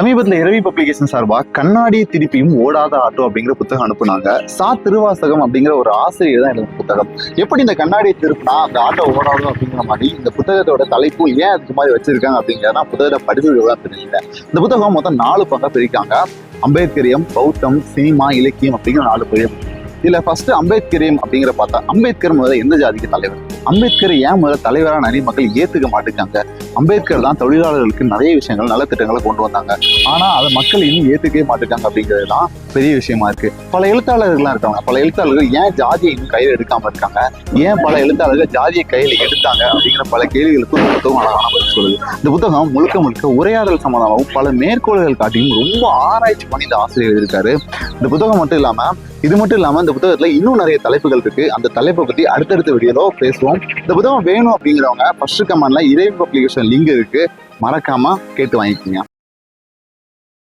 சமீபத்தில் இரவி பப்ளிகேஷன் சார்பா கண்ணாடி திருப்பியும் ஓடாத ஆட்டோ அப்படிங்கிற புத்தகம் அனுப்புனாங்க. சா திருவாசகம் அப்படிங்கிற ஒரு ஆசிரியர் தான் எழுதின புத்தகம். எப்படி இந்த கண்ணாடியை திருப்பினா அந்த ஆட்டோ ஓடாதோ அப்படிங்கிற மாதிரி இந்த புத்தகத்தோட தலைப்பு ஏன் அதுக்கு மாதிரி வச்சிருக்காங்க அப்படிங்கிறத புத்தகத்தை படித்து தான் தெரியல. இந்த புத்தகம் மொத்தம் நாலு பக்கம் பிரிக்காங்க. அம்பேத்கரியம் பௌத்தம் சினிமா இலக்கியம் அப்படிங்கிற நாலு பிரியம் இதுல ஃபர்ஸ்ட் அம்பேத்கரியம் அப்படிங்கிற பார்த்தா அம்பேத்கர் முதல்ல எந்த ஜாதிக்கு தலைவர்? அம்பேத்கர் ஏன் முதல்ல தலைவரா நிறைய மக்கள் ஏத்துக்க மாட்டேங்காங்க? அம்பேத்கர் தான் தொழிலாளர்களுக்கு நிறைய விஷயங்கள் நலத்திட்டங்களை கொண்டு வந்தாங்க. ஆனா அதை மக்கள் இன்னும் ஏத்துக்கவே மாட்டேங்காங்க அப்படிங்கிறது தான் பெரிய விஷயமா இருக்கு. பல எழுத்தாளர்கள்லாம் இருக்காங்க. பல எழுத்தாளர்கள் ஏன் ஜாதியை இன்னும் கையில் எடுக்காம இருக்காங்க? ஏன் பல எழுத்தாளர்கள் ஜாதியை கையில் எடுத்தாங்க? அப்படிங்கிற பல கேள்விகளுக்கும் இந்த புத்தகம் அழகான பதில் சொல்லுது. இந்த புத்தகம் முழுக்க முழுக்க உரையாடல் சம்பந்தமாகவும் பல மேற்கோள்கள் காட்டியும் ரொம்ப ஆராய்ச்சி பண்ணி இந்த ஆசிரியர் எழுதியிருக்காரு. இந்த புத்தகம் மட்டும் இல்லாம இது மட்டும் இல்லாம இந்த புத்தகத்துல இன்னும் நிறைய தலைப்புகள் இருக்கு. அந்த தலைப்பை பத்தி அடுத்தடுத்த வீடியோல பேசுவோம். இந்த புத்தகம் வேணும் அப்படிங்கிறவங்க ஃபர்ஸ்ட் கமெண்ட்ல இறைவு பப்ளிகேஷன் லிங்க் இருக்கு. மறக்காம கேட்டு வாங்கிக்கோங்க.